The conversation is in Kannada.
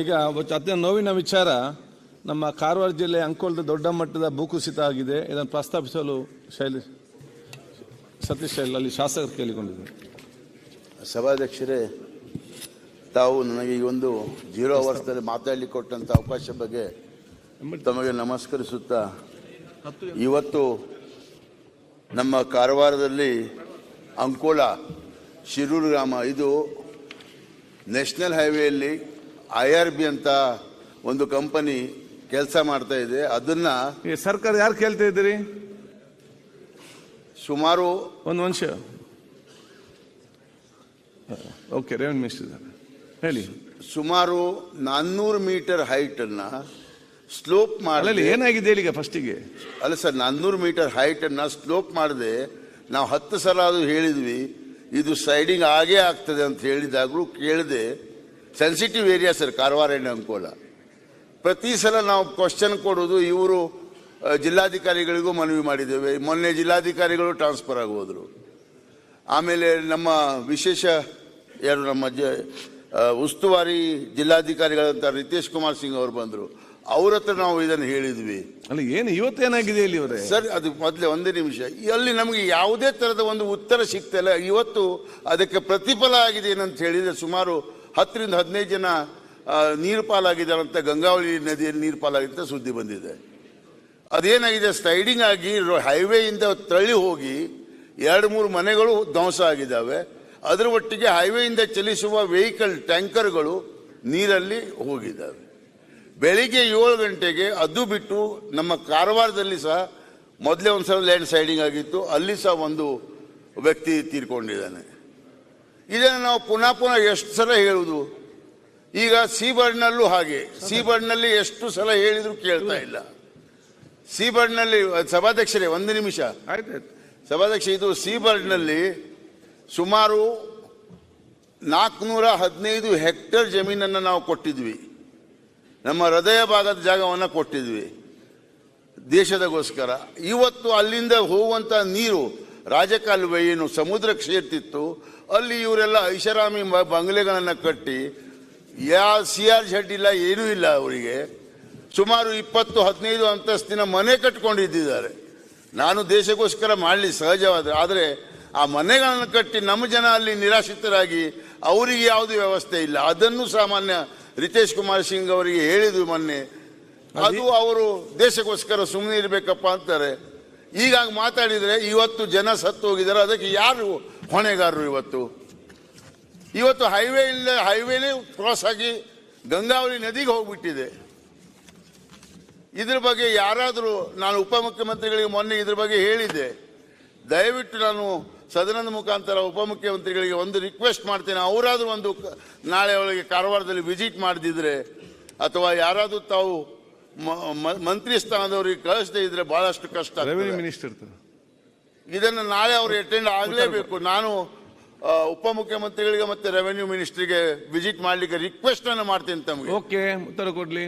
ಈಗ ಅತ್ಯಂತ ನೋವಿನ ವಿಚಾರ ನಮ್ಮ ಕಾರವಾರ ಜಿಲ್ಲೆ ಅಂಕೋಲದ ದೊಡ್ಡ ಮಟ್ಟದ ಭೂಕುಸಿತ ಆಗಿದೆ. ಇದನ್ನು ಪ್ರಸ್ತಾಪಿಸಲು ಶೈಲಿ ಸತೀಶ್ ಶೈಲ್ ಅಲ್ಲಿ ಶಾಸಕರು ಕೇಳಿಕೊಂಡಿದ್ದಾರೆ. ಸಭಾಧ್ಯಕ್ಷರೇ, ತಾವು ನನಗೆ ಈ ಒಂದು ಜೀರೋ ಅವರ್ಸ್ನಲ್ಲಿ ಮಾತಾಡಲಿಕ್ಕೆ ಕೊಟ್ಟಂಥ ಅವಕಾಶ ಬಗ್ಗೆ ತಮಗೆ ನಮಸ್ಕರಿಸುತ್ತಾ, ಇವತ್ತು ನಮ್ಮ ಕಾರವಾರದಲ್ಲಿ ಅಂಕೋಲ ಶಿರೂರು ಗ್ರಾಮ, ಇದು ನ್ಯಾಷನಲ್ ಹೈವೇಯಲ್ಲಿ ಐ ಆರ್ ಬಿ ಅಂತ ಒಂದು ಕಂಪನಿ ಕೆಲಸ ಮಾಡ್ತಾ ಇದೆ. ಅದನ್ನ ಸರ್ಕಾರ ಯಾರು ಕೇಳ್ತಾ ಇದ್ದೀರಿ? ಸುಮಾರು ಒಂದು ನಿಮಿಷ. ಓಕೆ ರೇವಣ್ ಮಿನಿಸ್ಟರ್ ಹೇಳಿ. ಸುಮಾರು ನಾನ್ನೂರು ಮೀಟರ್ ಹೈಟ್ ಅನ್ನ ಸ್ಲೋಪ್ ಮಾಡಲಿ ಮಾಡಿ ಏನಾಗಿದೆ ಹೇಳಿ ಈಗ ಫಸ್ಟಿಗೆ? ಅಲ್ಲ ಸರ್ ನಾನ್ನೂರು ಮೀಟರ್ ಹೈಟ್ ಅನ್ನ ಸ್ಲೋಪ್ ಮಾಡದೆ. ನಾವು ಹತ್ತು ಸಲ ಅದು ಹೇಳಿದ್ವಿ ಇದು ಸೈಡಿಂಗ್ ಆಗೇ ಆಗ್ತದೆ ಅಂತ ಹೇಳಿದಾಗಲೂ ಕೇಳದೆ. ಸೆನ್ಸಿಟಿವ್ ಏರಿಯಾ ಸರ್ ಕಾರವಾರ ಎಣ್ಣೆ ಅಂಕೋಲ ಪ್ರತಿ ಸಲ ನಾವು ಕ್ವಶನ್ ಕೊಡೋದು ಇವರು ಜಿಲ್ಲಾಧಿಕಾರಿಗಳಿಗೂ ಮನವಿ ಮಾಡಿದ್ದೇವೆ. ಮೊನ್ನೆ ಜಿಲ್ಲಾಧಿಕಾರಿಗಳು ಟ್ರಾನ್ಸ್ಫರ್ ಆಗೋದ್ರು. ಆಮೇಲೆ ನಮ್ಮ ವಿಶೇಷ ಯಾರು ನಮ್ಮ ಜ ಉಸ್ತುವಾರಿ ಜಿಲ್ಲಾಧಿಕಾರಿಗಳಂತ ರಿತೇಶ್ ಕುಮಾರ್ ಸಿಂಗ್ ಅವರು ಬಂದರು. ಅವ್ರ ಹತ್ರ ನಾವು ಇದನ್ನು ಹೇಳಿದ್ವಿ. ಅಲ್ಲ ಏನು ಇವತ್ತು ಏನಾಗಿದೆ ಇಲ್ಲಿ ಅವರೇ? ಸರ್ ಅದು ಮೊದಲೇ ಒಂದೇ ನಿಮಿಷ. ಅಲ್ಲಿ ನಮಗೆ ಯಾವುದೇ ಥರದ ಒಂದು ಉತ್ತರ ಸಿಗ್ತಿಲ್ಲ ಇವತ್ತು ಅದಕ್ಕೆ ಪ್ರತಿಫಲ ಆಗಿದೆ ಏನಂತ ಹೇಳಿದರೆ ಸುಮಾರು ಹತ್ತರಿಂದ ಹದಿನೈದು ಜನ ನೀರು ಪಾಲಾಗಿದ್ದಾರೆ ಅಂತ ಗಂಗಾವಳಿ ನದಿಯಲ್ಲಿ ನೀರು ಪಾಲಾಗಿದೆ ಅಂತ ಸುದ್ದಿ ಬಂದಿದೆ. ಅದೇನಾಗಿದೆ ಸ್ಲೈಡಿಂಗ್ ಆಗಿ ಹೈವೇಯಿಂದ ತಳ್ಳಿ ಹೋಗಿ ಎರಡು ಮೂರು ಮನೆಗಳು ಧ್ವಂಸ ಆಗಿದ್ದಾವೆ. ಅದರ ಒಟ್ಟಿಗೆ ಹೈವೇಯಿಂದ ಚಲಿಸುವ ವೆಹಿಕಲ್ ಟ್ಯಾಂಕರ್ಗಳು ನೀರಲ್ಲಿ ಹೋಗಿದ್ದಾವೆ. ಬೆಳಿಗ್ಗೆ ಏಳು ಗಂಟೆಗೆ ಅದು ಬಿಟ್ಟು ನಮ್ಮ ಕಾರವಾರದಲ್ಲಿ ಸಹ ಮೊದಲೇ ಒಂದು ಸಲ ಲ್ಯಾಂಡ್ ಸ್ಲೈಡಿಂಗ್ ಆಗಿತ್ತು. ಅಲ್ಲಿ ಸಹ ಒಂದು ವ್ಯಕ್ತಿ ತೀರ್ಕೊಂಡಿದ್ದಾನೆ. ಇದನ್ನು ನಾವು ಪುನಃ ಪುನಃ ಎಷ್ಟು ಸಲ ಹೇಳುವುದು? ಈಗ ಸೀಬರ್ಡ್ನಲ್ಲೂ ಹಾಗೆ. ಸೀಬರ್ಡ್ನಲ್ಲಿ ಎಷ್ಟು ಸಲ ಹೇಳಿದ್ರು ಕೇಳ್ತಾ ಇಲ್ಲ. ಸೀಬರ್ಡ್ನಲ್ಲಿ ಸಭಾಧ್ಯಕ್ಷರೇ ಒಂದು ನಿಮಿಷ. ಸಭಾಧ್ಯಕ್ಷ ಇದು ಸೀಬರ್ಡ್ನಲ್ಲಿ ಸುಮಾರು ನಾಲ್ಕುನೂರ ಹದಿನೈದು ಹೆಕ್ಟೇರ್ ಜಮೀನನ್ನು ನಾವು ಕೊಟ್ಟಿದ್ವಿ. ನಮ್ಮ ಹೃದಯ ಭಾಗದ ಜಾಗವನ್ನು ಕೊಟ್ಟಿದ್ವಿ. ದೇಶದಗೋಸ್ಕರ. ಇವತ್ತು ಅಲ್ಲಿಂದ ಹೋಗುವಂಥ ನೀರು ರಾಜಕಾಲುವೆ ಏನು ಸಮುದ್ರಕ್ಕೆ ಸೇರ್ತಿತ್ತು ಅಲ್ಲಿ ಇವರೆಲ್ಲ ಐಷಾರಾಮಿ ಬಂಗ್ಲೆಗಳನ್ನು ಕಟ್ಟಿ ಯಾ ಸಿ ಆರ್ ಶೆಡ್ ಇಲ್ಲ ಏನೂ ಇಲ್ಲ ಅವರಿಗೆ. ಸುಮಾರು ಇಪ್ಪತ್ತು ಹದಿನೈದು ಅಂತಸ್ತಿನ ಮನೆ ಕಟ್ಕೊಂಡಿದ್ದಾರೆ ನಾನು ದೇಶಕ್ಕೋಸ್ಕರ ಮಾಡಲಿ ಸಹಜವಾದ ಆದರೆ ಆ ಮನೆಗಳನ್ನು ಕಟ್ಟಿ ನಮ್ಮ ಜನ ಅಲ್ಲಿ ನಿರಾಶ್ರಿತರಾಗಿ ಅವರಿಗೆ ಯಾವುದು ವ್ಯವಸ್ಥೆ ಇಲ್ಲ. ಅದನ್ನು ಸಾಮಾನ್ಯ ರಿತೇಶ್ ಕುಮಾರ್ ಸಿಂಗ್ ಅವರಿಗೆ ಹೇಳಿದ್ವಿ ಮೊನ್ನೆ. ಅದು ಅವರು ದೇಶಕ್ಕೋಸ್ಕರ ಸುಮ್ಮನೆ ಇರಬೇಕಪ್ಪ ಅಂತಾರೆ. ಈಗ ಮಾತಾಡಿದರೆ ಇವತ್ತು ಜನ ಸತ್ತು ಹೋಗಿದ್ದಾರೆ ಅದಕ್ಕೆ ಯಾರು ಹೊಣೆಗಾರರು ಇವತ್ತು? ಇವತ್ತು ಹೈವೇ ಇಲ್ಲ ಹೈವೇನೇ ಕ್ರಾಸ್ ಆಗಿ ಗಂಗಾವಳಿ ನದಿಗೆ ಹೋಗ್ಬಿಟ್ಟಿದೆ. ಇದ್ರ ಬಗ್ಗೆ ಯಾರಾದರೂ ನಾನು ಉಪಮುಖ್ಯಮಂತ್ರಿಗಳಿಗೆ ಮೊನ್ನೆ ಇದ್ರ ಬಗ್ಗೆ ಹೇಳಿದ್ದೆ. ದಯವಿಟ್ಟು ನಾನು ಸದನದ ಮುಖಾಂತರ ಉಪಮುಖ್ಯಮಂತ್ರಿಗಳಿಗೆ ಒಂದು ರಿಕ್ವೆಸ್ಟ್ ಮಾಡ್ತೇನೆ. ಅವರಾದರೂ ಒಂದು ನಾಳೆ ಒಳಗೆ ಕಾರವಾರದಲ್ಲಿ ವಿಸಿಟ್ ಮಾಡದಿದ್ರೆ, ಅಥವಾ ಯಾರಾದರೂ ತಾವು ಮಂತ್ರಿ ಸ್ಥಾನದವರಿಗೆ ಕಳಿಸದೇ ಇದ್ರೆ ಬಹಳಷ್ಟು ಕಷ್ಟ. ರೆವೆನ್ಯೂ ಮಿನಿಸ್ಟರ್ ಇದನ್ನು ನಾಳೆ ಅವರು ಅಟೆಂಡ್ ಆಗಲೇಬೇಕು. ನಾನು ಉಪಮುಖ್ಯಮಂತ್ರಿಗಳಿಗೆ ಮತ್ತೆ ರೆವೆನ್ಯೂ ಮಿನಿಸ್ಟ್ರಿಗೆ ವಿಸಿಟ್ ಮಾಡಲಿಕ್ಕೆ ರಿಕ್ವೆಸ್ಟ್ ಅನ್ನು ಮಾಡ್ತೀನಿ ತಮಗೆ. ಓಕೆ ಉತ್ತರ ಕೊಡ್ಲಿ.